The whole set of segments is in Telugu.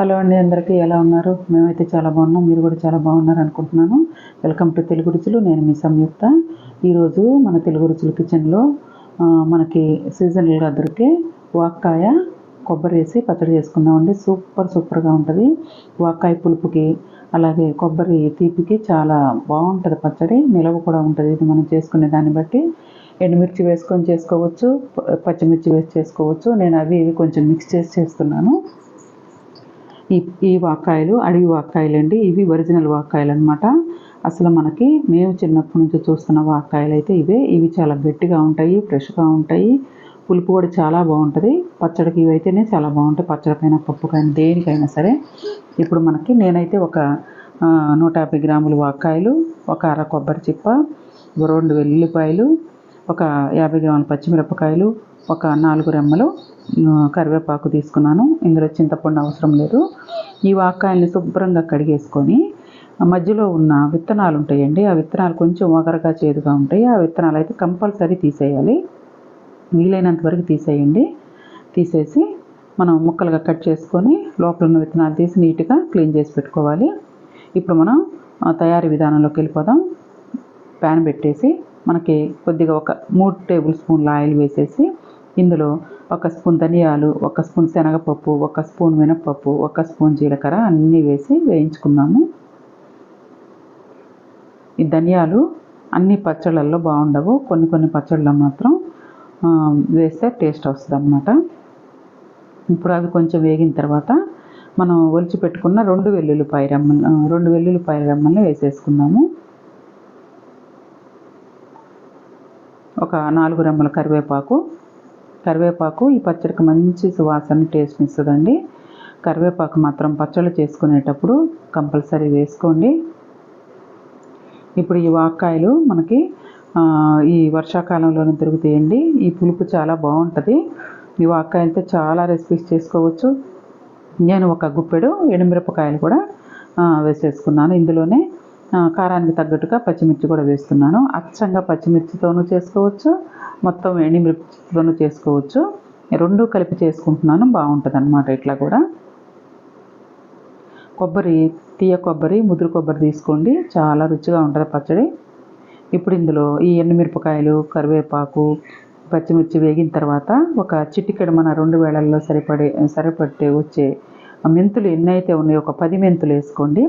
హలో అండి అందరికీ ఎలా ఉన్నారు? మేమైతే చాలా బాగున్నాం మీరు కూడా చాలా బాగున్నారు అనుకుంటున్నాను. వెల్కమ్ టు తెలుగు రుచులు నేను మీ సంయుక్త. ఈరోజు మన తెలుగు రుచులు కిచెన్లో మనకి సీజనల్గా దొరికే వాక్కాయ కొబ్బరి వేసి పచ్చడి చేసుకుందామండి. సూపర్ సూపర్గా ఉంటుంది. వాక్కాయ పులుపుకి అలాగే కొబ్బరి తీపికి చాలా బాగుంటుంది పచ్చడి. నిలవ కూడా ఉంటుంది. ఇది మనం చేసుకునే దాన్ని బట్టి ఎండుమిర్చి వేసుకొని చేసుకోవచ్చు పచ్చిమిర్చి వేసి చేసుకోవచ్చు. నేను అవి ఇవి కొంచెం మిక్స్ చేసి చేస్తున్నాను. ఈ ఈ వాకాయలు అడవి వాకాయలు అండి. ఇవి ఒరిజినల్ వాకాయలు అనమాట అసలు మనకి మేము చిన్నప్పటి నుంచి చూస్తున్న వాకాయలు అయితే ఇవే. ఇవి చాలా గట్టిగా ఉంటాయి ఫ్రెష్గా ఉంటాయి. పులుపు కూడా చాలా బాగుంటుంది. పచ్చడికి ఇవి అయితేనే చాలా బాగుంటాయి. పచ్చడికైనా పప్పుకైనా దేనికైనా సరే. ఇప్పుడు మనకి నేనైతే ఒక నూట యాభై గ్రాములు వాకాయలు ఒక అర కొబ్బరి చిప్ప రెండు వెల్లుల్లిపాయలు ఒక యాభై గ్రాముల పచ్చిమిరపకాయలు ఒక నాలుగు రెమ్మలు కరివేపాకు తీసుకున్నాను. ఇందులో చింతపండు అవసరం లేదు. ఈ వాకాయల్ని శుభ్రంగా కడిగేసుకొని మధ్యలో ఉన్న విత్తనాలు ఉంటాయండి. ఆ విత్తనాలు కొంచెం ఒగరగా చేదుగా ఉంటాయి. ఆ విత్తనాలు అయితే కంపల్సరీ తీసేయాలి. వీలైనంత వరకు తీసేయండి. తీసేసి మనం ముక్కలుగా కట్ చేసుకొని లోపల ఉన్న విత్తనాలు తీసి నీట్గా క్లీన్ చేసి పెట్టుకోవాలి. ఇప్పుడు మనం తయారీ విధానంలోకి వెళ్ళిపోదాం. ప్యాన్ పెట్టేసి మనకి కొద్దిగా ఒక మూడు టేబుల్ స్పూన్ల ఆయిల్ వేసేసి ఇందులో ఒక స్పూన్ ధనియాలు ఒక స్పూన్ శనగపప్పు ఒక స్పూన్ మినప్పప్పు ఒక స్పూన్ జీలకర్ర అన్నీ వేసి వేయించుకున్నాము. ఈ ధనియాలు అన్ని పచ్చళ్ళల్లో బాగుండవు. కొన్ని కొన్ని పచ్చళ్ళలో మాత్రం వేస్తే టేస్ట్ వస్తుంది అన్నమాట ఇప్పుడు అవి కొంచెం వేగిన తర్వాత మనం ఒలిచి పెట్టుకున్న రెండు వెల్లుల్లిపాయ రెమ్మలు రెండు వెల్లుల్లిపాయ రెమ్మల్ని వేసేసుకుందాము ఒక నాలుగు రెమ్మల కరివేపాకు. కరివేపాకు ఈ పచ్చడికి మంచి సువాసన టేస్ట్ ఇస్తుందండి. కరివేపాకు మాత్రం పచ్చళ్ళు చేసుకునేటప్పుడు కంపల్సరీ వేసుకోండి. ఇప్పుడు ఈ వాక్కాయలు మనకి ఈ వర్షాకాలంలోనే దొరుకుతాయండి. ఈ పులుపు చాలా బాగుంటుంది. ఈ వాక్కాయలతో చాలా రెసిపీస్ చేసుకోవచ్చు. నేను ఒక గుప్పెడు ఎండుమిరపకాయలు కూడా వేసేసుకున్నాను. ఇందులోనే కారానికి తగ్గట్టుగా పచ్చిమిర్చి కూడా వేస్తున్నాను. అచ్చంగా పచ్చిమిర్చితోనూ చేసుకోవచ్చు. మొత్తం ఎండిమిర్చితోనూ చేసుకోవచ్చు. రెండు కలిపి చేసుకుంటున్నాను. బాగుంటుంది అనమాట ఇట్లా కూడా. కొబ్బరి తీయ కొబ్బరి ముదురు కొబ్బరి తీసుకోండి. చాలా రుచిగా ఉంటుంది పచ్చడి. ఇప్పుడు ఇందులో ఈ ఎండుమిరపకాయలు కరివేపాకు పచ్చిమిర్చి వేగిన తర్వాత ఒక చిటికెడు మన రెండు వేళల్లో సరిపడే సరిపడే వచ్చే మెంతులు ఎన్నైతే ఉన్నాయో ఒక పది మెంతులు వేసుకోండి.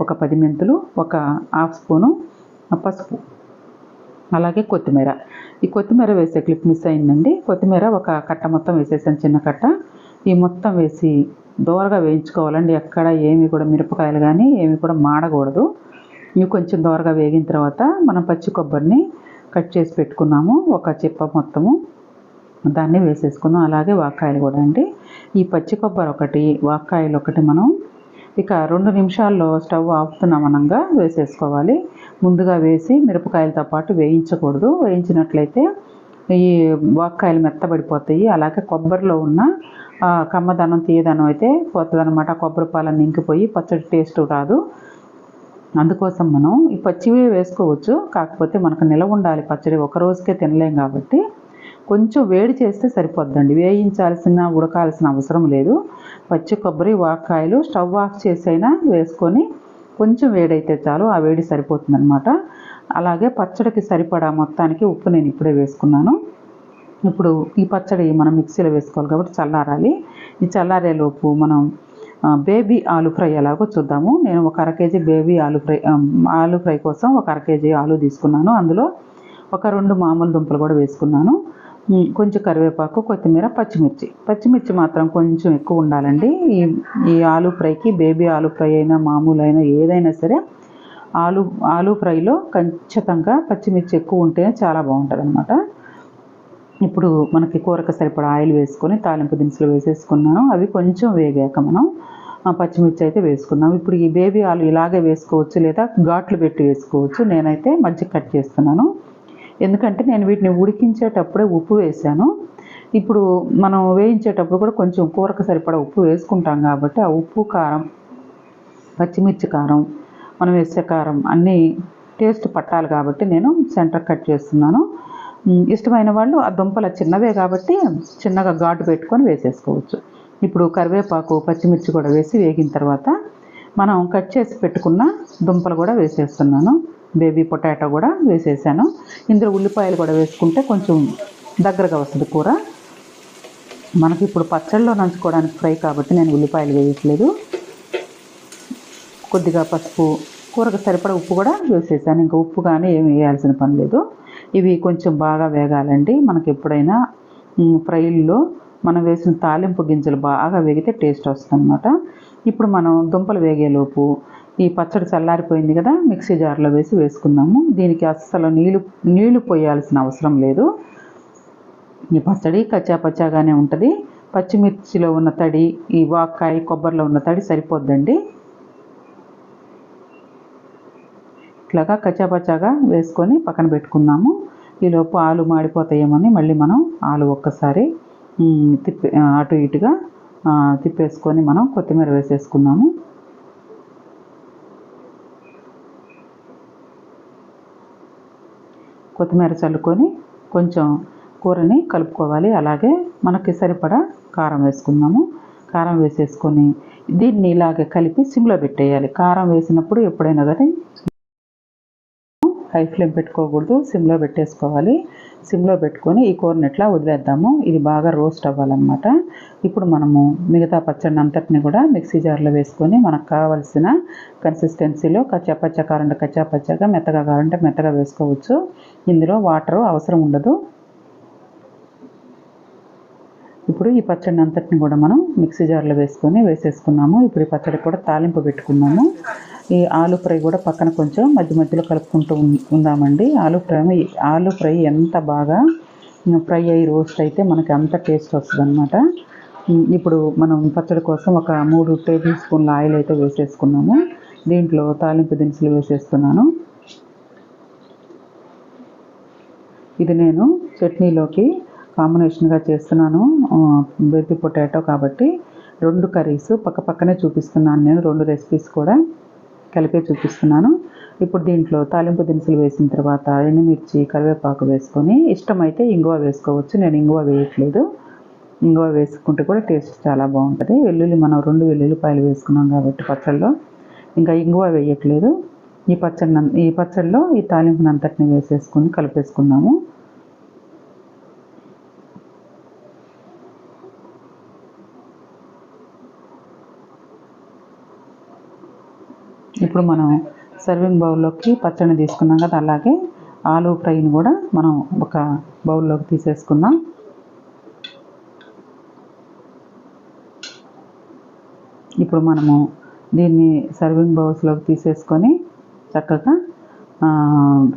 ఒక పది మెంతులు ఒక హాఫ్ స్పూను పసుపు. అలాగే కొత్తిమీర. ఈ కొత్తిమీర వేసే క్లిప్ మిస్ అయిందండి. కొత్తిమీర ఒక కట్ట మొత్తం వేసేసాను చిన్న కట్ట. ఈ మొత్తం వేసి దోరగా వేయించుకోవాలండి. ఎక్కడ ఏమి కూడా మిరపకాయలు కానీ ఏమి కూడా మాడకూడదు. ఇవి కొంచెం దోరగా వేగిన తర్వాత మనం పచ్చి కొబ్బరిని కట్ చేసి పెట్టుకున్నాము ఒక చిప్ప మొత్తము. దాన్ని వేసేసుకుందాం. అలాగే వాకాయలు కూడా అండి. ఈ పచ్చి కొబ్బరి ఒకటి వాకాయలు ఒకటి మనం ఇక రెండు నిమిషాల్లో స్టవ్ ఆపుతున్నాం అనగా వేసేసుకోవాలి. ముందుగా వేసి మిరపకాయలతో పాటు వేయించకూడదు. వేయించినట్లయితే ఈ వాక్కాయలు మెత్తబడిపోతాయి. అలాగే కొబ్బరిలో ఉన్న కమ్మదనం తీయదనం అయితే పోతుంది అనమాట కొబ్బరి పాలన్నీ ఇంకిపోయి పచ్చడి టేస్ట్ రాదు. అందుకోసం మనం ఈ పచ్చివి వేసుకోవచ్చు. కాకపోతే మనకు నిలవ ఉండాలి. పచ్చడి ఒక రోజుకే తినలేం కాబట్టి కొంచెం వేడి చేస్తే సరిపోద్దండి. వేయించాల్సిన ఉడకాల్సిన అవసరం లేదు. పచ్చి కొబ్బరి వాక్కాయలు స్టవ్ ఆఫ్ చేసైనా వేసుకొని కొంచెం వేడైతే చాలు ఆ వేడి సరిపోతుందనమాట అలాగే పచ్చడికి సరిపడా మొత్తానికి ఉప్పు నేను ఇప్పుడే వేసుకున్నాను. ఇప్పుడు ఈ పచ్చడి మనం మిక్సీలో వేసుకోవాలి కాబట్టి చల్లారాలి. ఈ చల్లారేలోపు మనం బేబీ ఆలు ఫ్రై ఎలాగో చూద్దాము. నేను ఒక అర KG baby aloo fry aloo fry కోసం ఒక అర కేజీ ఆలు తీసుకున్నాను. అందులో ఒక రెండు మామూలు దుంపలు కూడా వేసుకున్నాను. కొంచెం కరివేపాకు కొత్తిమీర పచ్చిమిర్చి. పచ్చిమిర్చి మాత్రం కొంచెం ఎక్కువ ఉండాలండి. ఈ ఈ ఆలు ఫ్రైకి బేబీ ఆలు ఫ్రై అయినా మామూలు అయినా ఏదైనా సరే ఆలు ఆలు ఫ్రైలో ఖచ్చితంగా పచ్చిమిర్చి ఎక్కువ ఉంటేనే చాలా బాగుంటుంది అనమాట ఇప్పుడు మనకి కూరకు సరిపడా ఆయిల్ వేసుకొని తాలింపు దినుసులు వేసేసుకున్నాను. అవి కొంచెం వేగాక మనం పచ్చిమిర్చి అయితే వేసుకున్నాం ఇప్పుడు ఈ బేబీ ఆలు ఇలాగే వేసుకోవచ్చు లేదా ఘాట్లు పెట్టి వేసుకోవచ్చు. నేనైతే మధ్య కట్ చేస్తున్నాను. ఎందుకంటే నేను వీటిని ఉడికించేటప్పుడే ఉప్పు వేసాను. ఇప్పుడు మనం వేయించేటప్పుడు కూడా కొంచెం కూరకు సరిపడా ఉప్పు వేసుకుంటాం కాబట్టి ఆ ఉప్పు కారం పచ్చిమిర్చి కారం మనం వేసే కారం అన్నీ టేస్ట్ పట్టాలి కాబట్టి నేను సెంటర్ కట్ చేస్తున్నాను. ఇష్టమైన వాళ్ళు ఆ దుంపలు చిన్నవే కాబట్టి చిన్నగా ఘాటు పెట్టుకొని వేసేసుకోవచ్చు. ఇప్పుడు కరివేపాకు పచ్చిమిర్చి కూడా వేసి వేగిన తర్వాత మనం కట్ చేసి పెట్టుకున్న దుంపలు కూడా వేసేస్తున్నాను. బేబీ పొటాటో కూడా వేసేసాను. ఇందులో ఉల్లిపాయలు కూడా వేసుకుంటే కొంచెం దగ్గరగా వస్తుంది కూర. మనకి ఇప్పుడు పచ్చళ్ళలో నంచుకోవడానికి ఫ్రై కాబట్టి నేను ఉల్లిపాయలు వేయట్లేదు. కొద్దిగా పసుపు కూరకు సరిపడా ఉప్పు కూడా వేసేసాను. ఇంకా ఉప్పు కానీ ఏమి వేయాల్సిన పని లేదు. ఇవి కొంచెం బాగా వేగాలండి. మనకి ఎప్పుడైనా ఫ్రైల్లో మనం వేసిన తాలింపు గింజలు బాగా వేగితే టేస్ట్ వస్తుంది అనమాట ఇప్పుడు మనం దుంపలు వేగేలోపు ఈ పచ్చడి చల్లారిపోయింది కదా మిక్సీ జార్లో వేసి వేసుకుందాము. దీనికి అస్సలు నీళ్ళు నీళ్ళు పోయాల్సిన అవసరం లేదు. ఈ పచ్చడి కచ్చా పచ్చాగానే ఉంటుంది. పచ్చిమిర్చిలో ఉన్న తడి ఈ వాక్కాయ కొబ్బరిలో ఉన్న తడి సరిపోద్దండి. ఇట్లాగా కచ్చాపచ్చాగా వేసుకొని పక్కన పెట్టుకుందాము. ఈలోపు ఆలు మాడిపోతాయేమని మళ్ళీ మనం ఆలు ఒక్కసారి తిప్పి అటు ఇటుగా తిప్పేసుకొని మనం కొత్తిమీర వేసేసుకుందాము. కొత్తిమీర చల్లుకొని కొంచెం కూరని కలుపుకోవాలి. అలాగే మనకి సరిపడా కారం వేసుకుందాము. కారం వేసేసుకొని దీన్ని ఇలాగే కలిపి సిమ్లో పెట్టేయాలి. కారం వేసినప్పుడు ఎప్పుడైనా కానీ హై ఫ్లేమ్ పెట్టుకోకూడదు. సిమ్లో పెట్టేసుకోవాలి. సిమ్లో పెట్టుకొని ఈ కూరని ఎట్లా వదిలేద్దాము ఇది బాగా రోస్ట్ అవ్వాలన్నమాట. ఇప్పుడు మనము మిగతా పచ్చడి అంతటిని కూడా మిక్సీ జార్లో వేసుకొని మనకు కావలసిన కన్సిస్టెన్సీలో కచ్చాపచ్చ కారంటే కచ్చాపచ్చగా మెత్తగా కావాలంటే మెత్తగా వేసుకోవచ్చు. ఇందులో వాటర్ అవసరం ఉండదు. ఇప్పుడు ఈ పచ్చడి అంతటిని కూడా మనం మిక్సీ జార్లో వేసుకొని వేసేసుకున్నాము. ఇప్పుడు ఈ పచ్చడి కూడా తాలింపు పెట్టుకున్నాము. ఈ ఆలు ఫ్రై కూడా పక్కన కొంచెం మధ్య మధ్యలో కలుపుకుంటూ ఉం- ఉందామండి. ఆలు ఫ్రై ఆలు ఫ్రై ఎంత బాగా ఫ్రై అయ్యి రోస్ట్ అయితే మనకి అంత టేస్ట్ వస్తుంది అనమాట ఇప్పుడు మనం పచ్చడి కోసం ఒక మూడు టేబుల్ స్పూన్ల ఆయిల్ అయితే వేసేసుకున్నాము. దీంట్లో తాలింపు దినుసులు వేసేస్తున్నాను. ఇది నేను చట్నీలోకి కాంబినేషన్గా చేస్తున్నాను. బేబీ పొటాటో కాబట్టి రెండు కర్రీస్ పక్క పక్కనే చూపిస్తున్నాను నేను రెండు రెసిపీస్ కూడా. కలిపే చూపిస్తున్నాను. ఇప్పుడు దీంట్లో తాలింపు దినుసులు వేసిన తర్వాత ఎండుమిర్చి కరివేపాకు వేసుకొని ఇష్టమైతే ఇంగువ వేసుకోవచ్చు. నేను ఇంగువ వేయట్లేదు. ఇంగువ వేసుకుంటే కూడా టేస్ట్ చాలా బాగుంటుంది. వెల్లుల్లి మనం రెండు వెల్లుల్లిపాయలు వేసుకున్నాం కాబట్టి పచ్చళ్ళలో. ఇంకా ఇంగువ వేయట్లేదు. ఈ పచ్చడి ఈ పచ్చడిలో ఈ తాలింపునంతటిని వేసేసుకొని కలిపేసుకున్నాము. ఇప్పుడు మనం సర్వింగ్ బౌల్లోకి పచ్చడిని తీసుకున్నాం కదా అలాగే ఆలు ఫ్రైని కూడా మనం ఒక బౌల్లోకి తీసేసుకుందాం. ఇప్పుడు మనము దీన్ని సర్వింగ్ బౌల్స్లోకి తీసేసుకొని చక్కగా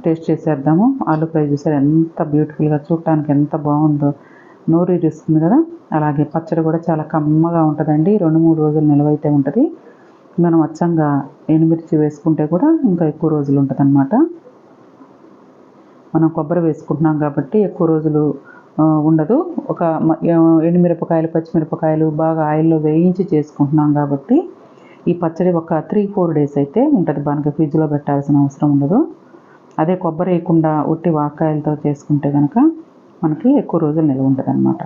టేస్ట్ చేసేద్దాము. ఆలు ఫ్రై చూసారు ఎంత బ్యూటిఫుల్గా చూడటానికి ఎంత బాగుందో. నోరు ఇరుస్తుంది కదా అలాగే పచ్చడి కూడా చాలా కమ్మగా ఉంటుందండి. రెండు మూడు రోజులు నిలవైతే ఉంటుంది. మనం అచ్చంగా ఎండుమిర్చి వేసుకుంటే కూడా ఇంకా ఎక్కువ రోజులు ఉంటుంది మనం కొబ్బరి వేసుకుంటున్నాం కాబట్టి ఎక్కువ రోజులు ఉండదు. ఒక ఎండుమిరపకాయలు పచ్చిమిరపకాయలు బాగా ఆయిల్లో వేయించి చేసుకుంటున్నాం కాబట్టి ఈ పచ్చడి ఒక త్రీ ఫోర్ డేస్ అయితే ఉంటుంది. మనకి ఫ్రిడ్జ్లో పెట్టాల్సిన అవసరం ఉండదు. అదే కొబ్బరి వేయకుండా ఉట్టి వాకాయలతో చేసుకుంటే కనుక మనకి ఎక్కువ రోజులు నిల్వ ఉంటుంది అనమాట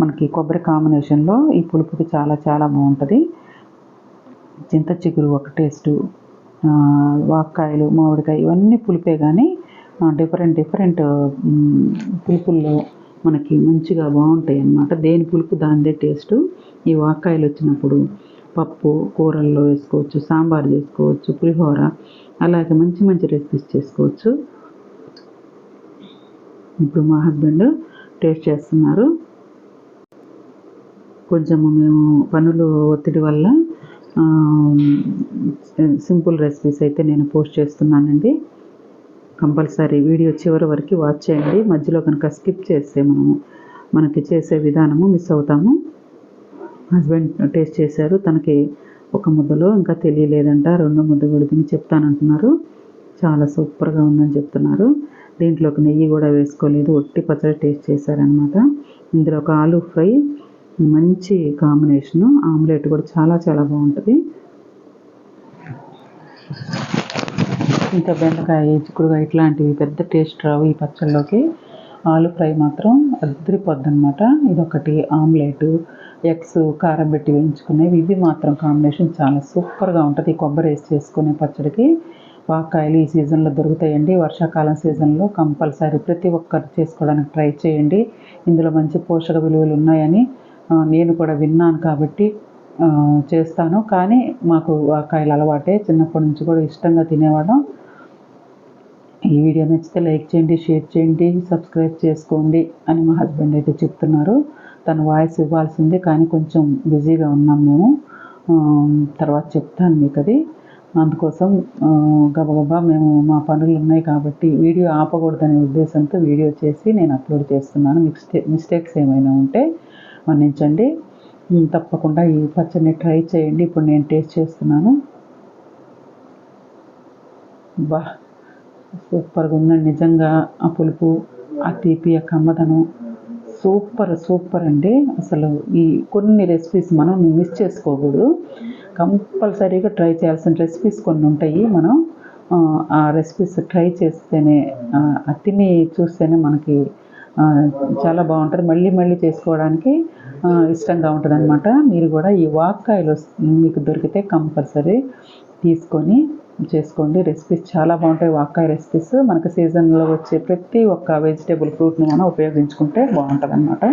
మనకి కొబ్బరి కాంబినేషన్లో ఈ పులుపుకి చాలా చాలా బాగుంటుంది. చింత చిగురు ఒక టేస్టు వాక్కాయలు మామిడికాయ ఇవన్నీ పులిపే కానీ డిఫరెంట్ డిఫరెంట్ పులుపుల్లో మనకి మంచిగా బాగుంటాయి అన్నమాట దేని పులుపు దానిదే టేస్టు. ఈ వాక్కాయలు వచ్చినప్పుడు పప్పు కూరల్లో వేసుకోవచ్చు సాంబార్ చేసుకోవచ్చు పులిహోర అలాగే మంచి మంచి రెసిపీస్ చేసుకోవచ్చు. ఇప్పుడు మా హస్బెండ్ టేస్ట్ చేస్తున్నారు. కొంచెము మేము పనులు ఒత్తిడి వల్ల సింపుల్ రెసిపీస్ అయితే నేను పోస్ట్ చేస్తున్నానండి. కంపల్సరీ వీడియో చివరి వరకు వాచ్ చేయండి. మధ్యలో కనుక స్కిప్ చేస్తే మనము మనకి చేసే విధానము మిస్ అవుతాము. హస్బెండ్ టేస్ట్ చేశారు. తనకి ఒక ముద్దలో ఇంకా తెలియలేదంట. రెండో ముద్ద కూడా చెప్తానంటున్నారు. చాలా సూపర్గా ఉందని చెప్తున్నారు. దీంట్లోకి నెయ్యి కూడా వేసుకోలేదు. ఒట్టి పచ్చడి టేస్ట్ చేశారనమాట ఇందులో ఒక ఆలూ ఫ్రై మంచి కాంబినేషను. ఆమ్లెట్ కూడా చాలా చాలా బాగుంటుంది. ఇంకా బెండకాయ చిక్కుడుకాయ ఇట్లాంటివి పెద్ద టేస్ట్ రావు ఈ పచ్చళ్ళలోకి ఆలు ఫ్రై మాత్రం అదిరిపోద్ది అనమాట ఇదొకటి. ఆమ్లెట్ ఎగ్స్ కారం పెట్టి వేయించుకునేవి ఇవి మాత్రం కాంబినేషన్ చాలా సూపర్గా ఉంటుంది. ఈ కొబ్బరి వేసి చేసుకునే పచ్చడికి. వాకాయలు ఈ సీజన్లో దొరుకుతాయండి. వర్షాకాలం సీజన్లో కంపల్సరీ ప్రతి ఒక్కరు చేసుకోవడానికి ట్రై చేయండి. ఇందులో మంచి పోషక విలువలు ఉన్నాయని నేను కూడా విన్నాను కాబట్టి చేస్తాను. కానీ మాకు వాకాయలు అలవాటే. చిన్నప్పటి నుంచి కూడా ఇష్టంగా తినేవాళ్ళం. ఈ వీడియో నచ్చితే లైక్ చేయండి షేర్ చేయండి సబ్స్క్రైబ్ చేసుకోండి అని మా హస్బెండ్ అయితే చెప్తున్నారు. తన వాయిస్ ఇవ్వాల్సింది కానీ కొంచెం బిజీగా ఉన్నాం మేము. తర్వాత చెప్తాను మీకు అది. అందుకోసం గబగబా మేము మా పనులు ఉన్నాయి కాబట్టి వీడియో ఆపకూడదనే ఉద్దేశంతో వీడియో చేసి నేను అప్లోడ్ చేస్తున్నాను. మిస్టే మిస్టేక్స్ ఏమైనా ఉంటే మన్నించండి తప్పకుండా ఈ పచ్చడిని ట్రై చేయండి. ఇప్పుడు నేను టేస్ట్ చేస్తున్నాను. బా సూపర్గా ఉందండి. నిజంగా ఆ పులుపు ఆ తీపి ఆ కమ్మదనం సూపర్ సూపర్ అండి. అసలు ఈ కొన్ని రెసిపీస్ మనం మిస్ చేసుకోకూడదు. కంపల్సరీగా ట్రై చేయాల్సిన రెసిపీస్ కొన్ని ఉంటాయి. మనం ఆ, రెసిపీస్ ట్రై చేస్తేనే తిని చూస్తేనే మనకి చాలా బాగుంటుంది. మళ్ళీ మళ్ళీ చేసుకోవడానికి ఇష్టంగా ఉంటుంది అనమాట మీరు కూడా ఈ వాక్కాయలు మీకు దొరికితే కంపల్సరీ తీసుకొని చేసుకోండి. రెసిపీస్ చాలా బాగుంటాయి. వాక్కాయ రెసిపీస్ మనకు సీజన్లో వచ్చే ప్రతి ఒక్క వెజిటేబుల్ ఫ్రూట్ని మనం ఉపయోగించుకుంటే బాగుంటుంది అనమాట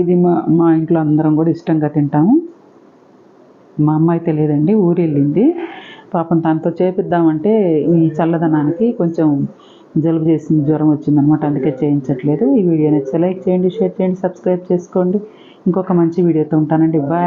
ఇది మా మా ఇంట్లో అందరం కూడా ఇష్టంగా తింటాము. మా అమ్మ అయితే లేదండి ఊరు వెళ్ళింది పాపం తనతో చేపిద్దామంటే ఈ చల్లదనానికి కొంచెం జలుబు చేసింది జ్వరం వచ్చిందనమాట. అందుకే చేయించట్లేదు. ఈ వీడియో నచ్చితే లైక్ చేయండి షేర్ చేయండి సబ్స్క్రైబ్ చేసుకోండి. ఇంకొక మంచి వీడియోతో ఉంటానండి. బాయ్